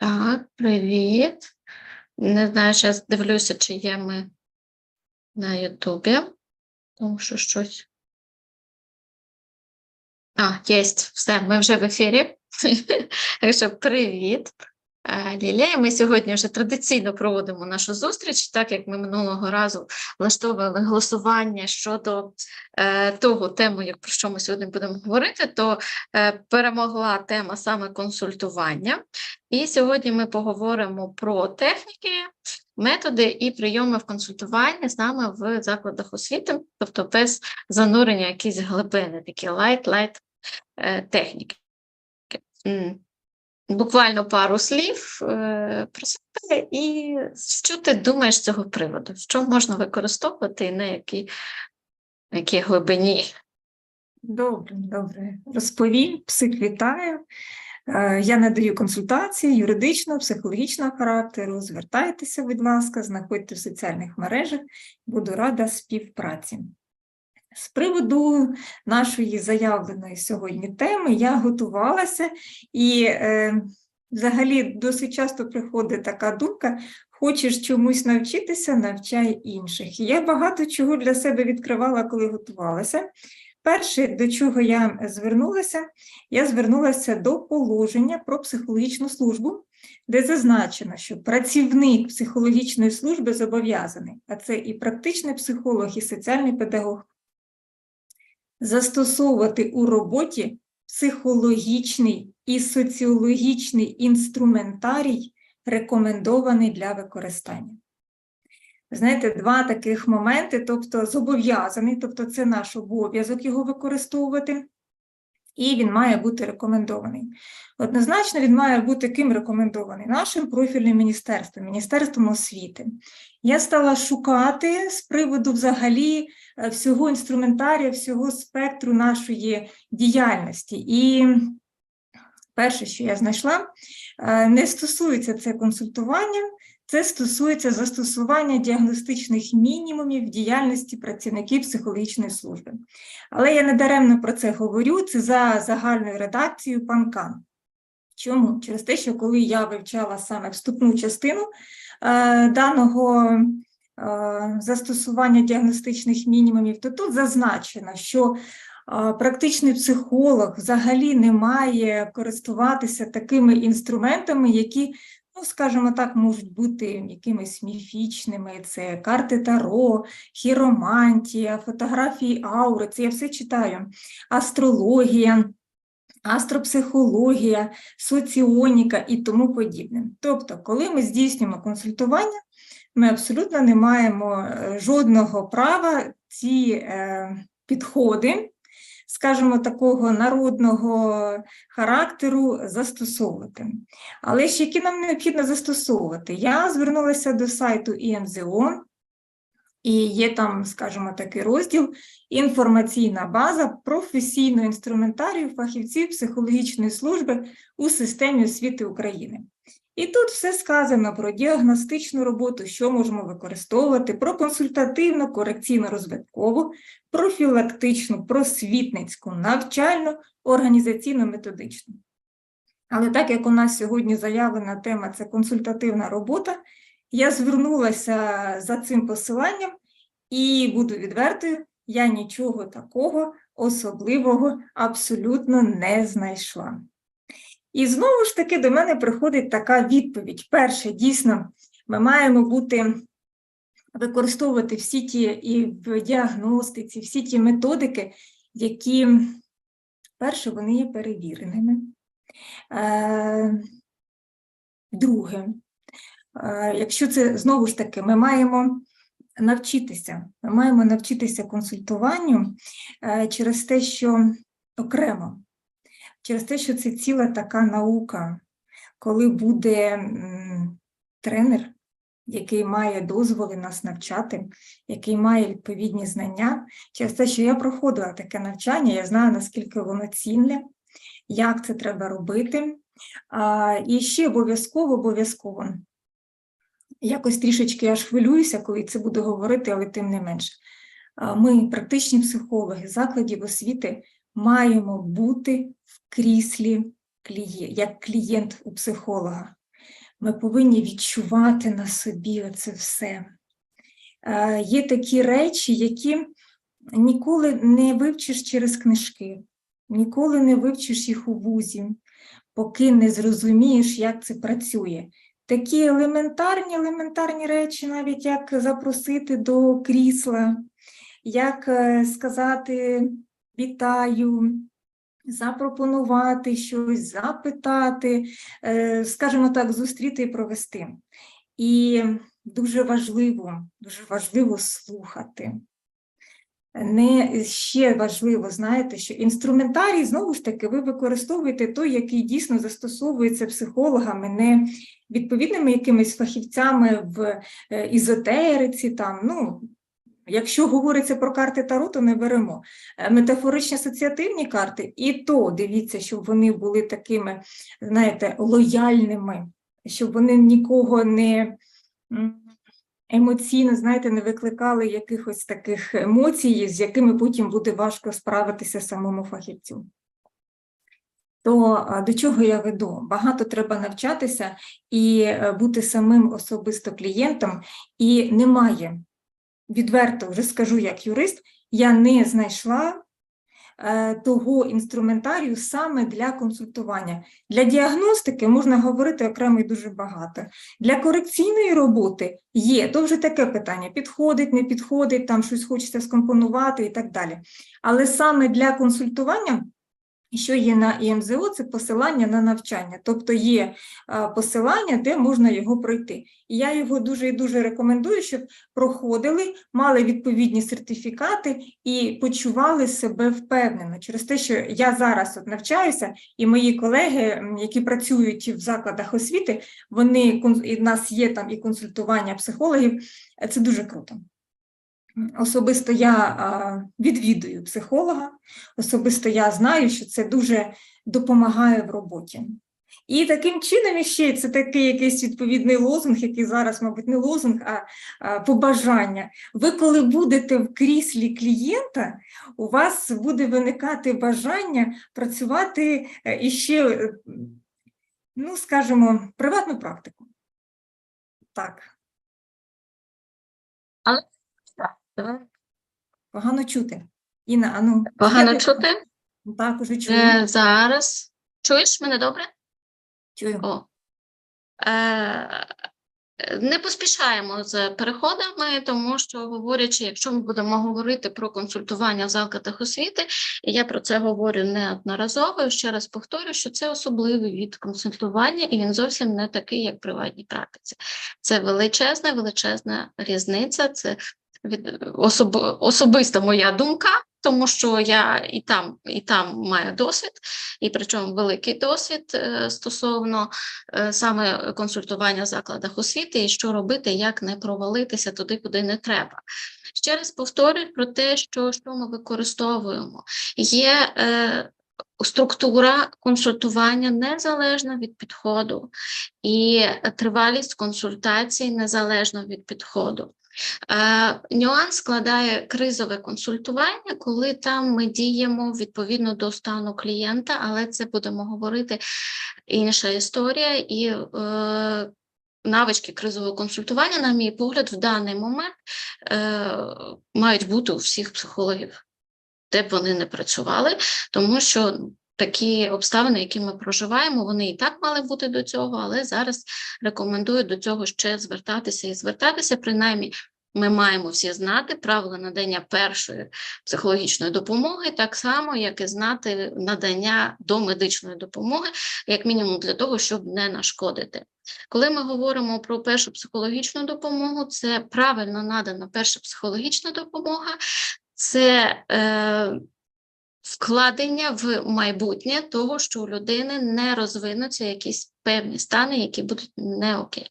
Так, привіт. Не знаю, зараз дивлюся, чи є ми на Ютубі, тому що щось. А, є, все, ми вже в ефірі. Так що привіт. Е, Лілія, ми сьогодні вже традиційно проводимо нашу зустріч, так як ми минулого разу влаштовували голосування щодо е, того тему, як про що ми сьогодні будемо говорити, то е, перемогла тема саме консультування. І сьогодні ми поговоримо про техніки, методи і прийоми в консультуванні саме в закладах освіти, тобто без занурення якісь глибини, такі light-light е, техніки. Буквально пару слів е, про себе і що ти думаєш з цього приводу? Що можна використовувати і на якій, на якій глибині? Добре, добре. Розповім, псих вітаю. Е, Я надаю консультації юридичного, психологічного характеру. Звертайтеся, будь ласка, знаходьте в соціальних мережах. Буду рада співпраці. З приводу нашої заявленої сьогодні теми я готувалася і е, взагалі досить часто приходить така думка: хочеш чомусь навчитися, навчай інших. Я багато чого для себе відкривала, коли готувалася. Перше, до чого я звернулася, я звернулася до положення про психологічну службу, де зазначено, що працівник психологічної служби зобов'язаний, а це і практичний психолог, і соціальний педагог, застосовувати у роботі психологічний і соціологічний інструментарій, рекомендований для використання. Знаєте, два таких моменти, тобто зобов'язаний, тобто це наш обов'язок його використовувати, і він має бути рекомендований. Однозначно, він має бути ким рекомендований? Нашим профільним міністерством, Міністерством освіти. Я стала шукати з приводу взагалі е, всього інструментарія, всього спектру нашої діяльності. І перше, що я знайшла, е, не стосується це консультування, це стосується застосування діагностичних мінімумів діяльності працівників психологічної служби. Але я не даремно про це говорю, це за загальною редакцією панкан. Чому? Через те, що коли я вивчала саме вступну частину е, даного е, застосування діагностичних мінімумів, то тут зазначено, що е, практичний психолог взагалі не має користуватися такими інструментами, які ну, скажімо так, можуть бути якимись міфічними, це карти Таро, хіромантія, фотографії аури, це я все читаю, астрологія, астропсихологія, соціоніка і тому подібне. Тобто, коли ми здійснюємо консультування, ми абсолютно не маємо е, жодного права ці е, підходи, скажімо, такого народного характеру застосовувати. Але ж які нам необхідно застосовувати? Я звернулася до сайту ІНЗО, і є там, скажімо, такий розділ інформаційна база професійного інструментарію фахівців психологічної служби у системі освіти України. І тут все сказано про діагностичну роботу, що можемо використовувати, про консультативну, корекційно-розвиткову, профілактичну, просвітницьку, навчальну, організаційну, методичну. Але так як у нас сьогодні заявлена тема це консультативна робота, я звернулася за цим посиланням і буду відвертою, я нічого такого особливого абсолютно не знайшла. І знову ж таки до мене приходить така відповідь. Перше, дійсно, ми маємо бути використовувати всі ті і в діагностиці, всі ті методики, які, перше, вони є перевіреними. Е, Друге, якщо це знову ж таки, ми маємо навчитися, ми маємо навчитися консультуванню е, через те, що окремо, через те, що це ціла така наука, коли буде тренер, який має дозволи нас навчати, який має відповідні знання, через те, що я проходила таке навчання, я знаю, наскільки воно цінне, як це треба робити. І ще обов'язково, обов'язково. Якось трішечки аж хвилююся, коли це буду говорити, але тим не менше. Ми, практичні психологи закладів освіти, маємо бути в кріслі як клієнт у психолога. Ми повинні відчувати на собі оце все. Є такі речі, які ніколи не вивчиш через книжки, ніколи не вивчиш їх у вузі, поки не зрозумієш, як це працює. Такі елементарні, елементарні речі, навіть як запросити до крісла, як е, сказати вітаю, запропонувати щось, запитати, е, скажімо так, зустріти і провести. І дуже важливо, дуже важливо слухати. Не ще важливо, знаєте, що інструментарій, знову ж таки, ви використовуєте той, який дійсно застосовується психологами, не відповідними якимись фахівцями в е, ізотериці, там, ну, Якщо говориться про карти Таро, то не беремо. Е, Метафоричні асоціативні карти, і то дивіться, щоб вони були такими, знаєте, лояльними, щоб вони нікого не емоційно, знаєте, не викликали якихось таких емоцій, з якими потім буде важко справитися самому фахівцю. То до чого я веду? Багато треба навчатися і е, бути самим особисто клієнтом, і немає відверто вже скажу як юрист, я не знайшла того інструментарію саме для консультування. Для діагностики можна говорити окремо і дуже багато. Для корекційної роботи є, то вже таке питання: підходить, не підходить, там щось хочеться скомпонувати і так далі. Але саме для консультування. Що є на ІМЗО, це посилання на навчання, тобто є е, посилання, де можна його пройти. І я його дуже і дуже рекомендую, щоб проходили, мали відповідні сертифікати і почували себе впевнено через те, що я зараз от навчаюся, і мої колеги, які працюють в закладах освіти, вони і в нас є там і консультування психологів. Це дуже круто. Особисто я відвідую психолога, особисто я знаю, що це дуже допомагає в роботі. І таким чином іще це такий якийсь відповідний лозунг, який зараз, мабуть, не лозунг, а, побажання. Ви, коли будете в кріслі клієнта, у вас буде виникати бажання працювати е, іще, е, ну, скажімо, приватну практику. Так, погано чути. Інна, а ну, Погано чути? Так, уже чую. Е, зараз. Чуєш мене добре? чую. О. Е, не поспішаємо з переходами, тому що говорячи, якщо ми будемо говорити про консультування в закладах освіти, і я про це говорю неодноразово. Ще раз повторю, що це особливий від консультування, і він зовсім не такий, як в приватній практиці. Це величезна, величезна різниця. Це від особ, особиста моя думка, тому що я і там, і там маю досвід, і причому великий досвід е, стосовно е, саме консультування в закладах освіти і що робити, як не провалитися туди, куди не треба. Ще раз повторюю про те, що, що ми використовуємо. Є е, структура консультування незалежна від підходу, і тривалість консультацій незалежно від підходу. Е, Нюанс складає кризове консультування, коли там ми діємо відповідно до стану клієнта, але це будемо говорити інша історія і е, навички кризового консультування, на мій погляд, в даний момент е, мають бути у всіх психологів, де б вони не працювали, тому що такі обставини, які ми проживаємо, вони і так мали бути до цього, але зараз рекомендую до цього ще звертатися і звертатися, принаймні. Ми маємо всі знати правила надання першої психологічної допомоги, так само, як і знати надання домедичної допомоги, як мінімум для того, щоб не нашкодити. Коли ми говоримо про першу психологічну допомогу, це правильно надана перша психологічна допомога, це е, вкладення в майбутнє того, що у людини не розвинуться якісь певні стани, які будуть не окей.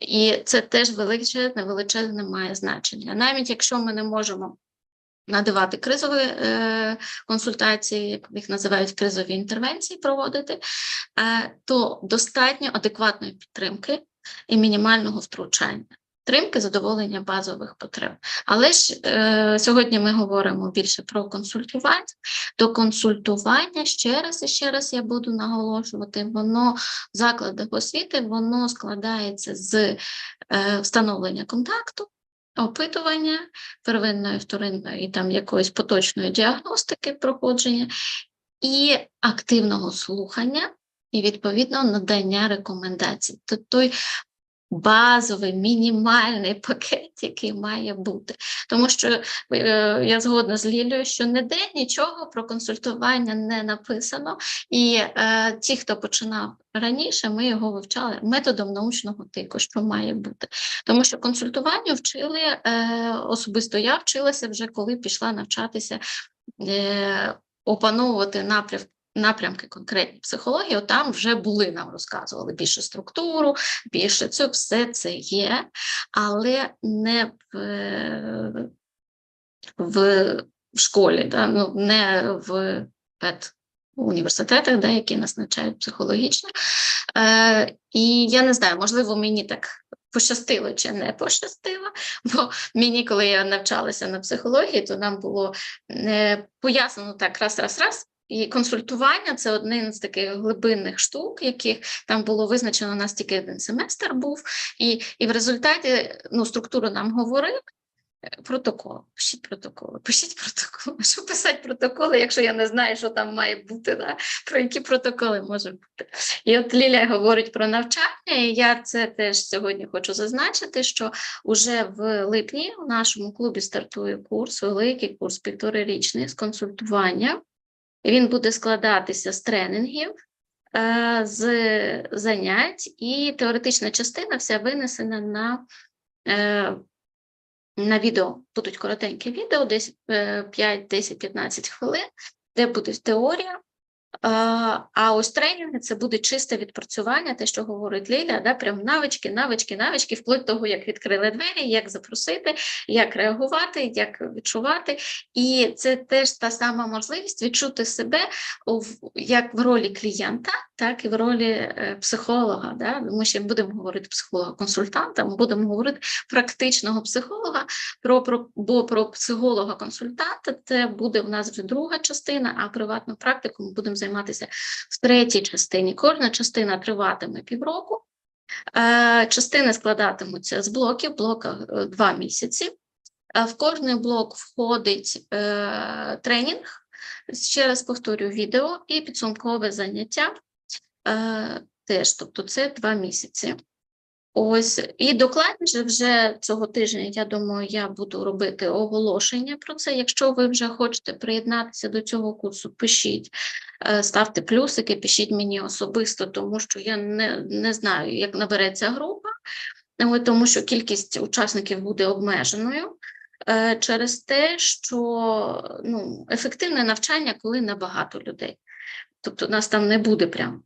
І це теж величезне, величезне має значення. Навіть якщо ми не можемо надавати кризові е, консультації, їх називають кризові інтервенції, проводити, е, то достатньо адекватної підтримки і мінімального втручання. Підтримки, задоволення базових потреб. Але ж е, сьогодні ми говоримо більше про консультування. До консультування ще раз і ще раз я буду наголошувати, воно в закладах освіти воно складається з е, встановлення контакту, опитування первинної, вторинної і там якоїсь поточної діагностики проходження і активного слухання, і відповідно надання рекомендацій. Тобто той базовий мінімальний пакет, який має бути. Тому що е, я згодна з Лілею, що ніде нічого про консультування не написано, і е, ті, хто починав раніше, ми його вивчали методом научного тику, що має бути. Тому що консультуванню вчили е, особисто я вчилася вже коли пішла навчатися е, опановувати напрям, напрямки конкретні психології, там вже були нам розказували більше структуру, більше це все це є, але не в, в школі, да? ну, не в пед університетах, да, які нас навчають психологічно. Е, і я не знаю, можливо, мені так пощастило чи не пощастило, бо мені, коли я навчалася на психології, то нам було е, пояснено так раз, раз, раз. І консультування це один з таких глибинних штук, яких там було визначено у нас тільки один семестр був, і, і в результаті ну, структуру нам говорили. е, Протокол, пишіть протоколи, пишіть протоколи. Що писати протоколи, якщо я не знаю, що там має бути, да? про які протоколи може бути. І от Ліля говорить про навчання, і я це теж сьогодні хочу зазначити, що уже в липні у нашому клубі стартує курс, великий курс півторарічний з консультування. Він буде складатися з тренінгів, е, з занять, і теоретична частина вся винесена на, е, на відео. Будуть коротенькі відео, десь е, 5, 10, 15 хвилин, де буде теорія. А, А ось тренінги це буде чисте відпрацювання, те, що говорить Ліля, да, прям навички, навички, навички, вплоть того, як відкрили двері, як запросити, як реагувати, як відчувати. І це теж та сама можливість відчути себе в- як в ролі клієнта, так і в ролі е, психолога. Да? Ми ще будемо говорити психолога-консультанта, ми будемо говорити практичного психолога, про, про, бо про психолога-консультанта це буде в нас вже друга частина, а приватну практику ми будемо займатися в третій частині. Кожна частина триватиме півроку. Е, Частини складатимуться з блоків, блока е, два місяці. Е, В кожний блок входить тренінг, ще раз повторю відео і підсумкове заняття. Теж, тобто це два місяці. Ось, і докладніше вже цього тижня, я думаю, я буду робити оголошення про це. Якщо ви вже хочете приєднатися до цього курсу, пишіть, е, ставте плюсики, пишіть мені особисто, тому що я не, не знаю, як набереться група, тому що кількість учасників буде обмеженою е, через те, що ну, ефективне навчання, коли набагато людей. Тобто, нас там не буде прям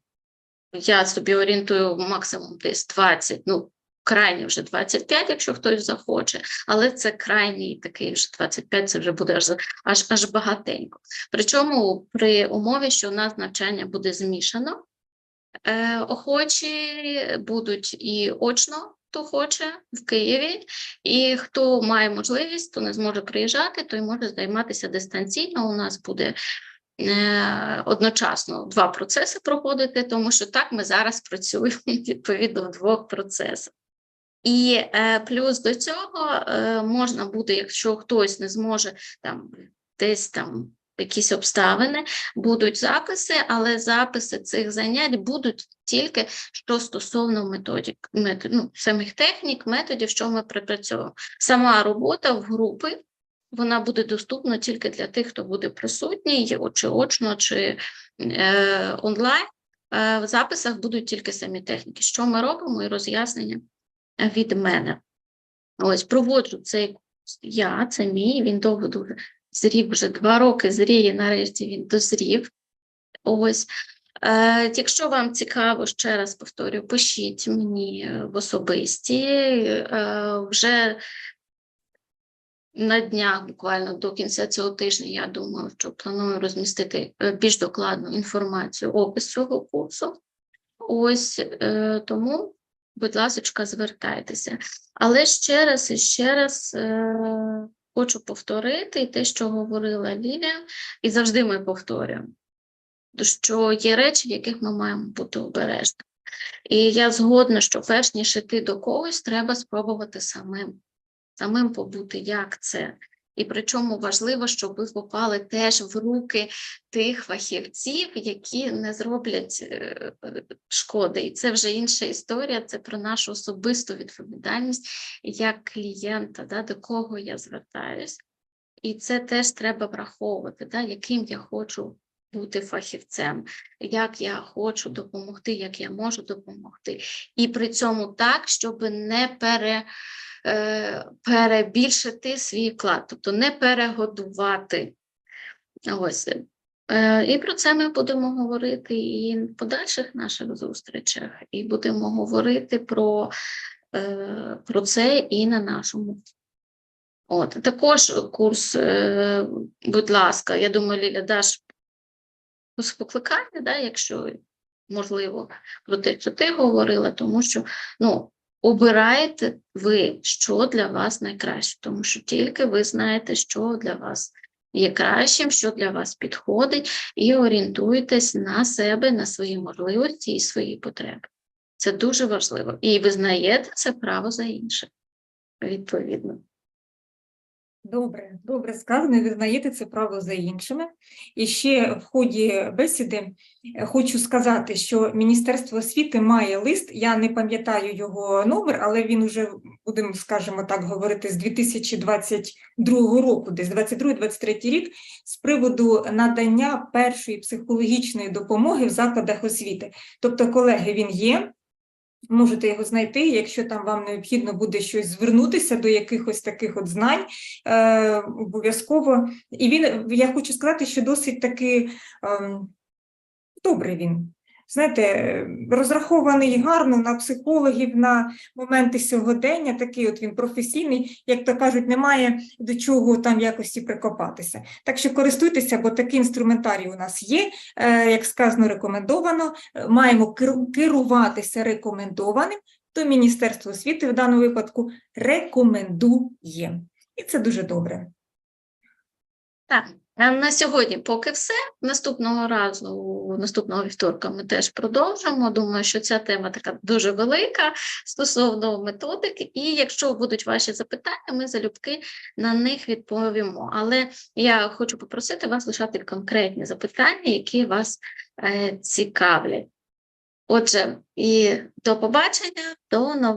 я собі орієнтую максимум десь 20, ну, крайні вже 25, якщо хтось захоче, але це крайній такий вже 25, це вже буде аж, аж, аж багатенько. Причому при умові, що у нас навчання буде змішано, е, охочі будуть і очно, хто хоче в Києві, і хто має можливість, хто не зможе приїжджати, той може займатися дистанційно. У нас буде одночасно два процеси проходити, тому що так ми зараз працюємо відповідно в двох процесах. І е, плюс до цього е, можна буде, якщо хтось не зможе там десь там якісь обставини, будуть записи, але записи цих занять будуть тільки що стосовно методик, метод, ну, самих технік, методів, що ми припрацьовуємо. Сама робота в групи вона буде доступна тільки для тих, хто буде присутній, чи очно, чи е, онлайн. Е, в записах будуть тільки самі техніки. Що ми робимо, і роз'яснення від мене. Ось проводжу цей курс я, це мій, він довго дуже зрів, вже два роки зріє, нарешті він дозрів. Ось. Е, якщо вам цікаво, ще раз повторю, пишіть мені в особисті. Е, вже на днях, буквально до кінця цього тижня, я думаю, що планую розмістити е, більш докладну інформацію, опис цього курсу. Ось е, тому будь ласочка, звертайтеся. Але ще раз і ще раз е, хочу повторити те, що говорила Лілія, і завжди ми повторюємо, що є речі, в яких ми маємо бути обережними. І я згодна, що перш ніж іти до когось, треба спробувати самим, самим побути, як це. І причому важливо, щоб ви попали теж в руки тих фахівців, які не зроблять е, шкоди. І це вже інша історія, це про нашу особисту відповідальність як клієнта, да, до кого я звертаюсь. І це теж треба враховувати, да, яким я хочу бути фахівцем, як я хочу допомогти, як я можу допомогти. І при цьому так, щоб не пере, е, перебільшити свій вклад, тобто не перегодувати. Ось. Е, І про це ми будемо говорити і в подальших наших зустрічах, і будемо говорити про, е, про це і на нашому. От, також курс, будь ласка, я думаю, Ліля, даш покликання, да, якщо можливо, про те, що ти говорила, тому що ну, обираєте ви, що для вас найкраще, тому що тільки ви знаєте, що для вас є кращим, що для вас підходить, і орієнтуєтесь на себе, на свої можливості і свої потреби. Це дуже важливо. І визнаєте це право за інше, відповідно. Добре, добре сказано, визнаєте це право за іншими. І ще в ході бесіди е, хочу сказати, що Міністерство освіти має лист, я не пам'ятаю його номер, але він уже, будемо, скажімо так, говорити з 2022 року, десь 22-23 рік, з приводу надання першої психологічної допомоги в закладах освіти. Тобто, колеги, він є. Можете його знайти, якщо там вам необхідно буде щось звернутися до якихось таких от знань, е, обов'язково. І він, я хочу сказати, що досить таки е, добрий він. Знаєте, розрахований гарно на психологів, на моменти сьогодення, такий от він професійний, як то кажуть, немає до чого там якості прикопатися. Так що користуйтеся, бо такий інструментарій у нас є, е, як сказано, рекомендовано. Е, Маємо керуватися рекомендованим, то Міністерство освіти в даному випадку рекомендує. І це дуже добре. Так, на сьогодні поки все. Наступного разу, наступного вівторка, ми теж продовжимо. Думаю, що ця тема така дуже велика стосовно методики. І якщо будуть ваші запитання, ми залюбки на них відповімо. Але я хочу попросити вас лишати конкретні запитання, які вас е, цікавлять. Отже, і до побачення, до нового.